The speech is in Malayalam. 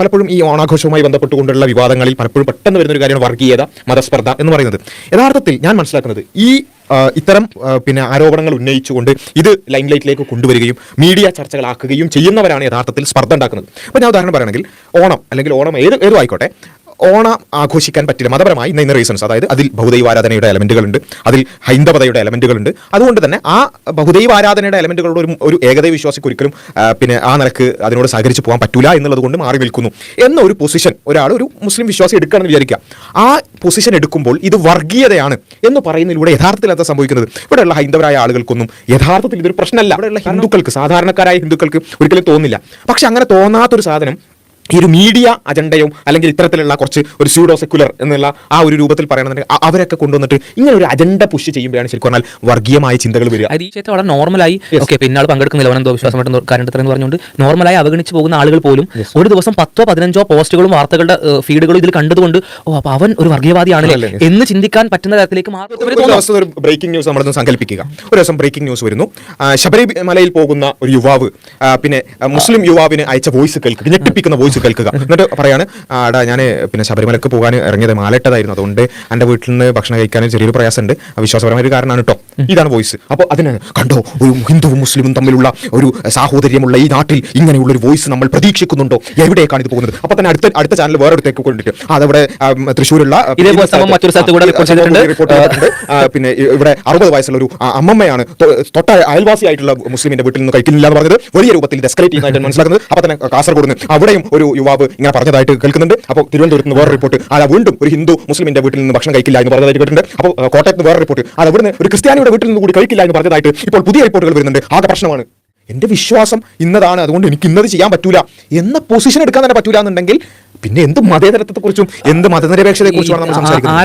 പലപ്പോഴും ഈ ഓണാഘോഷവുമായി ബന്ധപ്പെട്ടുകൊണ്ടുള്ള വിവാദങ്ങളിൽ പലപ്പോഴും പെട്ടെന്ന് വരുന്ന ഒരു കാര്യമാണ് വർഗീയത മതസ്പർദ്ധ എന്ന് പറയുന്നത്. യഥാർത്ഥത്തിൽ ഞാൻ മനസ്സിലാക്കുന്നത് ഈ ഇത്തരം പിന്നെ ആരോപണങ്ങൾ ഉന്നയിച്ചുകൊണ്ട് ഇത് ലൈൻ ലൈറ്റിലേക്ക് കൊണ്ടുവരികയും മീഡിയ ചർച്ചകളാക്കുകയും ചെയ്യുന്നവരാണ് യഥാർത്ഥത്തിൽ സ്പർദ്ധ ഉണ്ടാക്കുന്നത്. അപ്പോൾ ഞാൻ ഉദാഹരണം പറയുകയാണെങ്കിൽ ഓണം അല്ലെങ്കിൽ ഓണം ഏത് ഏതും ആയിക്കോട്ടെ ഓണം ആഘോഷിക്കാൻ പറ്റില്ല. മതപരമായി ഇന്ന ഇന്ന റീസൺസ് അതായത് അതിൽ ബഹുദൈവാരാധനയുടെ എലമെന്റുകളുണ്ട് അതിൽ ഹൈന്ദവതയുടെ എലമെന്റുകളുണ്ട് അതുകൊണ്ട് തന്നെ ആ ബഹുദൈവാരാധനയുടെ എലമെന്റുകളുടെ ഒരു ഒരു ഏകദൈവ വിശ്വാസിക്ക് ഒരിക്കലും പിന്നെ ആ നിലയ്ക്ക് അതിനോട് സഹകരിച്ച് പോകാൻ പറ്റൂല എന്നുള്ളത് കൊണ്ട് മാറി നിൽക്കുന്നു. എന്ന ഒരു പൊസിഷൻ ഒരാൾ ഒരു മുസ്ലിം വിശ്വാസി എടുക്കുകയാണെന്ന് വിചാരിക്കുക. ആ പൊസിഷൻ എടുക്കുമ്പോൾ ഇത് വർഗീയതയാണ് എന്ന് പറയുന്നതിലൂടെ യഥാർത്ഥത്തിൽ എന്താ സംഭവിക്കുന്നത്? ഇവിടെയുള്ള ഹൈന്ദവരായ ആളുകൾക്കൊന്നും യഥാർത്ഥത്തിൽ ഇതൊരു പ്രശ്നമല്ല. ഇവിടെയുള്ള ഹിന്ദുക്കൾക്ക് സാധാരണക്കാരായ ഹിന്ദുക്കൾക്ക് ഒരിക്കലും തോന്നില്ല പക്ഷെ അങ്ങനെ തോന്നാത്തൊരു സാധനം ഈ ഒരു മീഡിയ അജണ്ടയോ അല്ലെങ്കിൽ ഇത്തരത്തിലുള്ള കുറച്ച് ഒരു സ്യൂഡോ സെക്കുലർ എന്നുള്ള ആ ഒരു രൂപത്തിൽ പറയണമെന്നുണ്ടെങ്കിൽ അവരൊക്കെ കൊണ്ടുവന്നിട്ട് ഇങ്ങനെ ഒരു അജണ്ട പുഷ് ചെയ്യുമ്പോഴാണ് ശരിക്കും പറഞ്ഞാൽ വർഗീയമായ ചിന്തകൾ വരിക. വിഷയത്തെ വളരെ നോർമലായി ഓക്കെ പിന്നെ ആൾ പങ്കെടുക്കുന്നില്ല അവനെന്തോ വിശ്വാസമായിട്ട് കാര്യം എന്ന് പറഞ്ഞുകൊണ്ട് നോർമലായി അവഗണിച്ച് പോകുന്ന ആളുകൾ പോലും ഒരു ദിവസം പത്തോ പതിനഞ്ചോ പോസ്റ്റുകളും വാർത്തകളുടെ ഫീഡുകളും ഇതിൽ കണ്ടതുകൊണ്ട് ഓ അപ്പൊ അവൻ ഒരു വർഗീയവാദിയാണല്ലേ അല്ലേ, എന്ന് ചിന്തിക്കാൻ പറ്റുന്ന തരത്തിലേക്ക് മാറി. ഒരു ബ്രേക്കിംഗ് ന്യൂസ് നമ്മളൊന്ന് സങ്കല്പിക്കുക. ഒരു ദിവസം ബ്രേക്കിംഗ് ന്യൂസ് വരുന്നു. ശബരിമലയിൽ പോകുന്ന ഒരു യുവാവ് പിന്നെ മുസ്ലിം യുവാവിന് അയച്ച വോയിസ് കേൾക്കുക ഞെട്ടിപ്പിക്കുന്ന വോയിസ് കേൾക്കുക. എന്നിട്ട് പറയാണ് ആടാ ഞാൻ പിന്നെ ശബരിമലക്ക് പോകാൻ ഇറങ്ങിയത് മാലയിട്ടതായിരുന്നു. അതുകൊണ്ട് എന്റെ വീട്ടിൽ നിന്ന് ഭക്ഷണം കഴിക്കാൻ ചെറിയൊരു പ്രയാസമുണ്ട്. വിശ്വാസപരമായ ഒരു കാരണമാണ് കേട്ടോ ഇതാണ് വോയിസ്. അപ്പോൾ അതിന് കണ്ടോ ഒരു ഹിന്ദുവും മുസ്ലിമും തമ്മിലുള്ള ഒരു സാഹോദര്യമുള്ള ഈ നാട്ടിൽ ഇങ്ങനെയുള്ള ഒരു വോയിസ് നമ്മൾ പ്രതീക്ഷിക്കുന്നുണ്ടോ? എവിടേക്കാണ് ഇത് പോകുന്നത്? അപ്പോൾ തന്നെ അടുത്ത അടുത്ത ചാനൽ വേറെ അടുത്തേക്ക് കൊണ്ടിട്ട്. അതവിടെ തൃശ്ശൂരുള്ള മറ്റൊരു സ്ഥലത്ത് കൂടെ പിന്നെ ഇവിടെ അറുപത് വയസ്സുള്ള ഒരു അമ്മമ്മയാണ് തൊട്ട അയൽവാസിയായിട്ടുള്ള മുസ്ലിമിന്റെ വീട്ടിൽ നിന്ന് കഴിക്കുന്നില്ല എന്ന് പറഞ്ഞത് വലിയ രൂപത്തിൽ ഡെസ്കലേറ്റ് ചെയ്യുന്നതായിട്ട് മനസ്സിലാക്കുന്നത്. അപ്പൊ തന്നെ കാസർഗോഡ് നിന്ന് അവിടെയും ഒരു യുവാവ് ഇങ്ങനെ പറഞ്ഞതായിട്ട് കേൾക്കുന്നുണ്ട്. അപ്പോൾ തിരുവനന്തപുരത്ത് നിന്ന് വേറെ റിപ്പോർട്ട് അത് വീണ്ടും ഒരു ഹിന്ദു മുസ്ലിമിന്റെ വീട്ടിൽ നിന്ന് ഭക്ഷണം കഴിക്കില്ല എന്ന് പറഞ്ഞതായിട്ട് കേട്ടിട്ടുണ്ട്. അപ്പോൾ കോട്ടയത്ത് നിന്ന് വേറെ റിപ്പോർട്ട് അത് അവിടുന്ന് ഒരു ക്രിസ്ത്യാനിയുടെ വീട്ടിൽ നിന്ന് കൂടി കഴിക്കില്ല എന്ന് പറഞ്ഞതായിട്ട് ഇപ്പോൾ പുതിയ റിപ്പോർട്ടുകൾ വരുന്നുണ്ട്. ആകെ പ്രശ്നമാണ്. എന്റെ വിശ്വാസം ഇന്നതാണ്. അതുകൊണ്ട് എനിക്ക് ഇന്നത് ചെയ്യാൻ പറ്റൂല. എന്ന പൊസിഷൻ എടുക്കാൻ തന്നെ പറ്റൂല എന്നുണ്ടെങ്കിൽ പിന്നെ എന്ത് മതേതരത്വത്തെ കുറിച്ചും എന്ത് മതനിരപേക്ഷതയെ കുറിച്ചും നമ്മൾ സംസാരിക്കുന്നത്?